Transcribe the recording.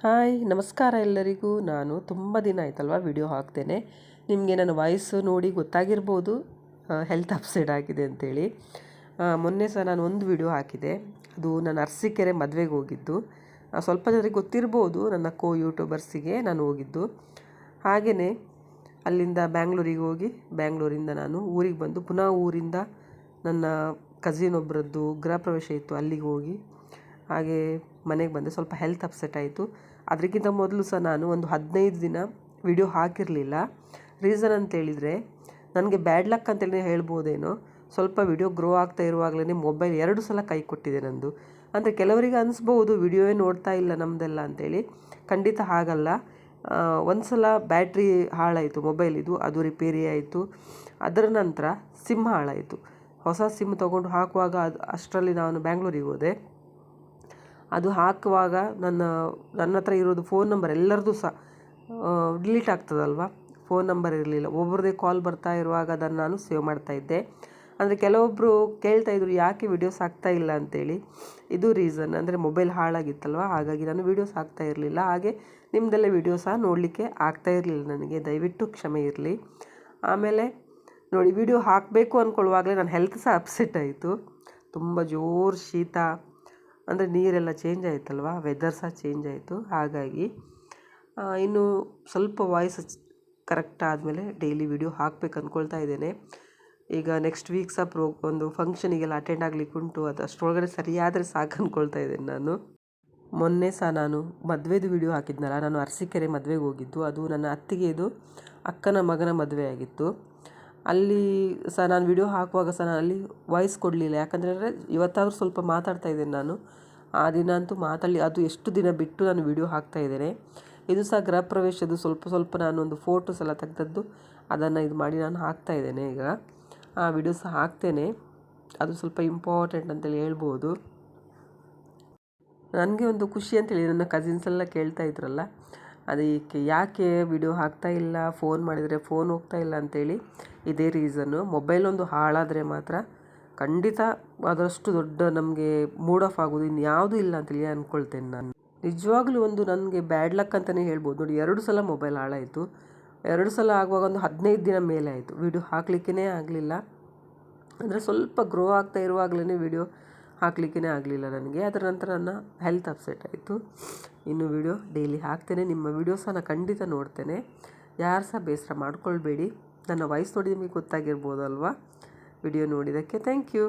Hi, ನಮಸ್ಕಾರ ಎಲ್ಲರಿಗೂ. ನಾನು ತುಂಬ ದಿನ ಆಯ್ತಲ್ವ ವಿಡಿಯೋ ಹಾಕ್ತೇನೆ. ನಿಮಗೆ ನನ್ನ ವಾಯ್ಸ್ ನೋಡಿ ಗೊತ್ತಾಗಿರ್ಬೋದು. ಹೆಲ್ತ್ ಅಪ್ಸೈಡ್ ಆಗಿದೆ ಅಂತೇಳಿ. ಮೊನ್ನೆ ಸಹ ನಾನು ಒಂದು ವಿಡಿಯೋ ಹಾಕಿದೆ. ಅದು ನಾನು ಅರಸೀಕೆರೆ ಮದುವೆಗೆ ಹೋಗಿದ್ದು. ಸ್ವಲ್ಪ ಜನರಿಗೆ ಗೊತ್ತಿರ್ಬೋದು ನನ್ನ ಕೋ ಯೂಟ್ಯೂಬರ್ಸಿಗೆ ನಾನು ಹೋಗಿದ್ದು. ಹಾಗೆಯೇ ಅಲ್ಲಿಂದ ಬ್ಯಾಂಗ್ಳೂರಿಗೆ ಹೋಗಿ, ಬ್ಯಾಂಗ್ಳೂರಿಂದ ನಾನು ಊರಿಗೆ ಬಂದು, ಪುನಃ ಊರಿಂದ ನನ್ನ ಕಸಿನ್ ಒಬ್ಬರದ್ದು ಗೃಹ ಪ್ರವೇಶ ಇತ್ತು, ಅಲ್ಲಿಗೆ ಹೋಗಿ. ಹಾಗೆ ಮನೆಗೆ ಬಂದೆ. ಸ್ವಲ್ಪ ಹೆಲ್ತ್ ಅಪ್ಸೆಟ್ ಆಯಿತು. ಅದಕ್ಕಿಂತ ಮೊದಲು ಸಹ ನಾನು ಒಂದು ಹದಿನೈದು ದಿನ ವಿಡಿಯೋ ಹಾಕಿರಲಿಲ್ಲ. ರೀಸನ್ ಅಂತೇಳಿದರೆ ನನಗೆ ಬ್ಯಾಡ್ ಲಕ್ ಅಂತೇಳಿ ಹೇಳ್ಬೋದೇನೋ? ಸ್ವಲ್ಪ ವಿಡಿಯೋ ಗ್ರೋ ಆಗ್ತಾ ಇರುವಾಗಲೇ ಮೊಬೈಲ್ ಎರಡು ಸಲ ಕೈ ಕೊಟ್ಟಿದೆ ನಂದು. ಅಂದರೆ ಕೆಲವರಿಗೆ ಅನಿಸ್ಬೋದು ವಿಡಿಯೋವೇ ನೋಡ್ತಾ ಇಲ್ಲ ನಮ್ಮದೆಲ್ಲ ಅಂತೇಳಿ. ಖಂಡಿತ ಹಾಗಲ್ಲ. ಒಂದು ಸಲ ಬ್ಯಾಟ್ರಿ ಹಾಳಾಯಿತು ಮೊಬೈಲಿದು ಅದು ರಿಪೇರಿ ಆಯಿತು. ಅದರ ನಂತರ ಸಿಮ್ ಹಾಳಾಯಿತು. ಹೊಸ ಸಿಮ್ ತೊಗೊಂಡು ಹಾಕುವಾಗ ಅದು, ಅಷ್ಟರಲ್ಲಿ ನಾನು ಬ್ಯಾಂಗ್ಳೂರಿಗೆ ಹೋದೆ. ಅದು ಹಾಕುವಾಗ ನನ್ನ ನನ್ನ ಹತ್ರ ಇರೋದು ಫೋನ್ ನಂಬರ್ ಎಲ್ಲರದ್ದು ಸಹ ಡಿಲೀಟ್ ಆಗ್ತದಲ್ವ? ಫೋನ್ ನಂಬರ್ ಇರಲಿಲ್ಲ. ಒಬ್ಬರದೇ ಕಾಲ್ ಬರ್ತಾ ಇರುವಾಗ ಅದನ್ನು ನಾನು ಸೇವ್ ಮಾಡ್ತಾ ಇದ್ದೆ. ಅಂದರೆ ಕೆಲವೊಬ್ಬರು ಕೇಳ್ತಾ ಇದ್ರು, ಯಾಕೆ ವಿಡಿಯೋಸ್ ಆಗ್ತಾ ಇಲ್ಲ? ಅಂತೇಳಿ. ಇದು ರೀಸನ್ ಅಂದರೆ ಮೊಬೈಲ್ ಹಾಳಾಗಿತ್ತಲ್ವ? ಹಾಗಾಗಿ ನಾನು ವೀಡಿಯೋಸ್ ಹಾಕ್ತಾ ಇರಲಿಲ್ಲ. ಹಾಗೆ ನಿಮ್ಮದೆಲ್ಲ ವೀಡಿಯೋ ಸಹ ನೋಡಲಿಕ್ಕೆ ಆಗ್ತಾ ಇರಲಿಲ್ಲ ನನಗೆ. ದಯವಿಟ್ಟು ಕ್ಷಮೆ ಇರಲಿ. ಆಮೇಲೆ ನೋಡಿ ವೀಡಿಯೋ ಹಾಕಬೇಕು ಅಂದ್ಕೊಳ್ಳುವಾಗಲೇ ನನ್ನ ಹೆಲ್ತ್ ಸಹ ಅಪ್ಸೆಟ್ ಆಯಿತು. ತುಂಬ ಜೋರು ಶೀತ. ಅಂದರೆ ನೀರೆಲ್ಲ ಚೇಂಜ್ ಆಯಿತಲ್ವ? ವೆದರ್ ಸಹ ಚೇಂಜ್ ಆಯಿತು. ಹಾಗಾಗಿ ಇನ್ನು ಸ್ವಲ್ಪ ವಾಯ್ಸ್ ಕರೆಕ್ಟ್ ಆದಮೇಲೆ ಡೈಲಿ ವಿಡಿಯೋ ಹಾಕ್ಬೇಕು ಅಂದ್ಕೊಳ್ತಾ ಇದ್ದೇನೆ. ಈಗ ನೆಕ್ಸ್ಟ್ ವೀಕ್ ಸಹ ಪ್ರೋ ಒಂದು ಫಂಕ್ಷನಿಗೆಲ್ಲ ಅಟೆಂಡ್ ಆಗಲಿಕ್ಕೆ ಉಂಟು. ಅದು ಅಷ್ಟರೊಳಗಡೆ ಸರಿಯಾದರೆ ಸಾಕು ಅಂದ್ಕೊಳ್ತಾ ಇದ್ದೇನೆ ನಾನು. ಮೊನ್ನೆ ಸಹ ನಾನು ಮದುವೆದು ವಿಡಿಯೋ ಹಾಕಿದ್ನಲ್ಲ. ನಾನು ಅರಸೀಕೆರೆ ಮದುವೆಗೆ ಹೋಗಿದ್ದು. ಅದು ನನ್ನ ಅತ್ತಿಗೆದು ಅಕ್ಕನ ಮಗನ ಮದುವೆ ಆಗಿತ್ತು ಅಲ್ಲಿ ಸಹ ನಾನು ವಿಡಿಯೋ ಹಾಕುವಾಗ ಸಹ ನಾನು ಅಲ್ಲಿ ವಾಯ್ಸ್ ಕೊಡಲಿಲ್ಲ. ಯಾಕಂದರೆ ಇವತ್ತಾದರೂ ಸ್ವಲ್ಪ ಮಾತಾಡ್ತಾ ಇದ್ದೇನೆ ನಾನು. ಆ ದಿನ ಅಂತೂ ಮಾತಾಡಲಿ, ಅದು ಎಷ್ಟು ದಿನ ಬಿಟ್ಟು ನಾನು ವಿಡಿಯೋ ಹಾಕ್ತಾ ಇದ್ದೇನೆ. ಇದು ಸಹ ಗೃಹ ಪ್ರವೇಶದ್ದು ಸ್ವಲ್ಪ ಸ್ವಲ್ಪ ನಾನು ಒಂದು ಫೋಟೋಸ್ ಎಲ್ಲ ತೆಗೆದದ್ದು ಅದನ್ನು ಇದು ಮಾಡಿ ನಾನು ಹಾಕ್ತಾ ಇದ್ದೇನೆ ಈಗ. ಆ ವಿಡಿಯೋ ಸಹ ಹಾಕ್ತೇನೆ. ಅದು ಸ್ವಲ್ಪ ಇಂಪಾರ್ಟೆಂಟ್ ಅಂತೇಳಿ ಹೇಳ್ಬೋದು. ನನಗೆ ಒಂದು ಖುಷಿ ಅಂತೇಳಿ ನನ್ನ ಕಸಿನ್ಸ್ ಎಲ್ಲ ಕೇಳ್ತಾ ಇದ್ರಲ್ಲ ಅದಕ್ಕೆ ಯಾಕೆ ವಿಡಿಯೋ ಹಾಕ್ತಾ ಇಲ್ಲ, ಫೋನ್ ಮಾಡಿದರೆ ಫೋನ್ ಹೋಗ್ತಾ ಇಲ್ಲ ಅಂತೇಳಿ ಇದೇ ರೀಸನ್ನು ಮೊಬೈಲ್ ಒಂದು ಹಾಳಾದರೆ ಮಾತ್ರ ಖಂಡಿತ ಅದರಷ್ಟು ದೊಡ್ಡ ನಮಗೆ ಮೂಡ್ ಆಫ್ ಆಗೋದು ಇನ್ನು ಯಾವುದೂ ಇಲ್ಲ ಅಂತೇಳಿ ಅಂದ್ಕೊಳ್ತೇನೆ ನಾನು. ನಿಜವಾಗ್ಲೂ ಒಂದು ನನಗೆ ಬ್ಯಾಡ್ ಲಕ್ ಅಂತಲೇ ಹೇಳ್ಬೋದು. ನೋಡಿ, ಎರಡು ಸಲ ಮೊಬೈಲ್ ಹಾಳಾಯಿತು. ಎರಡು ಸಲ ಆಗುವಾಗ ಒಂದು ಹದಿನೈದು ದಿನ ಮೇಲೆ ಆಯಿತು. ವಿಡಿಯೋ ಹಾಕಲಿಕ್ಕೇ ಆಗಲಿಲ್ಲ. ಅಂದರೆ ಸ್ವಲ್ಪ ಗ್ರೋ ಆಗ್ತಾ ಇರುವಾಗಲೇ ವಿಡಿಯೋ ಹಾಕಲಿಕ್ಕೇ ಆಗಲಿಲ್ಲ ನನಗೆ. ಅದರ ನಂತರ ನನ್ನ ಹೆಲ್ತ್ ಅಪ್ಸೆಟ್ ಆಯಿತು. ಇನ್ನು ವಿಡಿಯೋ ಡೈಲಿ ಹಾಕ್ತೇನೆ. ನಿಮ್ಮ ವಿಡಿಯೋ ಸಹ ನಾನು ಖಂಡಿತ ನೋಡ್ತೇನೆ. ಯಾರು ಸಹ ಬೇಸರ ಮಾಡ್ಕೊಳ್ಬೇಡಿ. ನನ್ನ ವಾಯ್ಸ್ ನೋಡಿ ನಿಮಗೆ ಗೊತ್ತಾಗಿರ್ಬೋದಲ್ವಾ? ವಿಡಿಯೋ ನೋಡಿದ್ದಕ್ಕೆ ಥ್ಯಾಂಕ್ ಯು